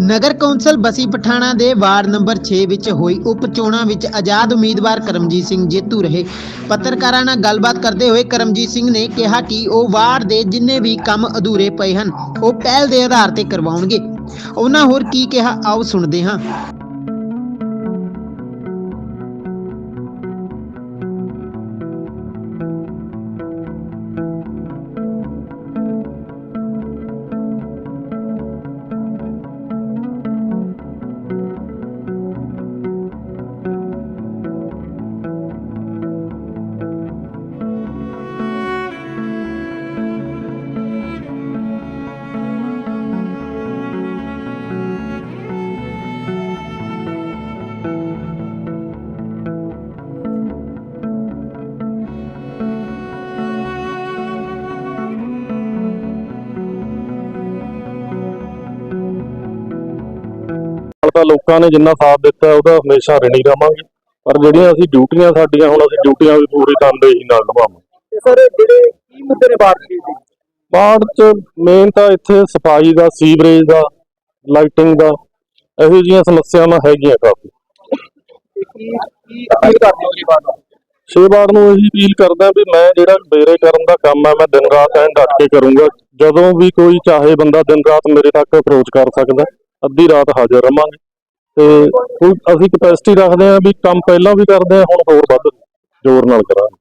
ਨਗਰ council Bassi Pathana ਦੇ ward number 6 ਵਿੱਚ ਹੋਈ ਉਪ ਚੋਣਾਂ ਵਿੱਚ ਆਜ਼ਾਦ ਉਮੀਦਵਾਰ ਕਰਮਜੀਤ ਸਿੰਘ ਜੇਤੂ ਰਹੇ। ਪੱਤਰਕਾਰਾਂ ਨਾਲ ਗੱਲਬਾਤ ਕਰਦੇ ਹੋਏ ਕਰਮਜੀਤ ਸਿੰਘ ਨੇ ਕਿਹਾ ਕਿ ਉਹ ਵਾਰਡ ਦੇ ਜਿੰਨੇ ਵੀ ਕੰਮ ਅਧੂਰੇ ਪਏ ਹਨ, ਉਹ ਪਹਿਲ ਦੇ ਆਧਾਰ ਤੇ ਕਰਵਾਉਣਗੇ। ਉਹਨਾਂ ਹੋਰ ਕੀ ਕਿਹਾ, ਆਓ ਸੁਣਦੇ ਹਾਂ। ਨਾਲ ਤਾਂ ਲੋਕਾਂ ਨੇ ਜਿੰਨਾ ਸਾਥ ਦਿੱਤਾ ਉਹਦਾ ਹਮੇਸ਼ਾ ਰਣੀ ਰਵਾਂਗੇ ਪਰ ਜਿਹੜੀਆਂ ਅਸੀਂ ਡਿਊਟੀਆਂ ਸਾਡੀਆਂ ਹੁਣ ਅਸੀਂ ਡਿਊਟੀਆਂ ਵੀ ਪੂਰੀ ਤਨਦੇਹੀ ਨਾਲ ਨਿਭਾਵਾਂਗੇ ਸਰ ਜਿਹੜੇ ਕੀ ਮੁੱਦੇ ਨੇ ਬਾਤ ਕੀ ਸੀ ਬਾੜ ਚ ਮੇਨ ਤਾਂ ਇੱਥੇ ਸਫ਼ਾਈ ਦਾ ਸੀਵਰੇਜ ਦਾ ਲਾਈਟਿੰਗ ਦਾ ਇਹੋ ਜਿਹੀਆਂ ਸਮੱਸਿਆਵਾਂ ਹੈਗੀਆਂ ਕਾਫੀ। ਵਾਰ ਨੂੰ? ਇਹੀ ਅਪੀਲ ਕਰਦਾ ਵੀ ਮੈਂ ਜਿਹੜਾ ਡੇਰੇ ਕਰਨ ਦਾ ਕੰਮ ਹੈ ਮੈਂ ਦਿਨ ਰਾਤ ਐਂ ਡਟ ਕੇ ਕਰੂੰਗਾ। ਜਦੋਂ ਵੀ ਕੋਈ ਚਾਹੇ ਬੰਦਾ ਦਿਨ ਰਾਤ ਮੇਰੇ ਤੱਕ ਅਪਰੋਚ ਕਰ ਸਕਦਾ। ਅੱਧੀ ਰਾਤ ਹਾਜ਼ਰ ਰਵਾਂਗੇ। ਤੇ ਕੋਈ ਅਸੀਂ ਕਪੈਸਿਟੀ ਰੱਖਦੇ ਹਾਂ ਵੀ ਕੰਮ ਪਹਿਲਾਂ ਵੀ ਕਰਦੇ ਹਾਂ, ਹੁਣ ਹੋਰ ਵੱਧ ਜ਼ੋਰ ਨਾਲ ਕਰਾਂਗੇ।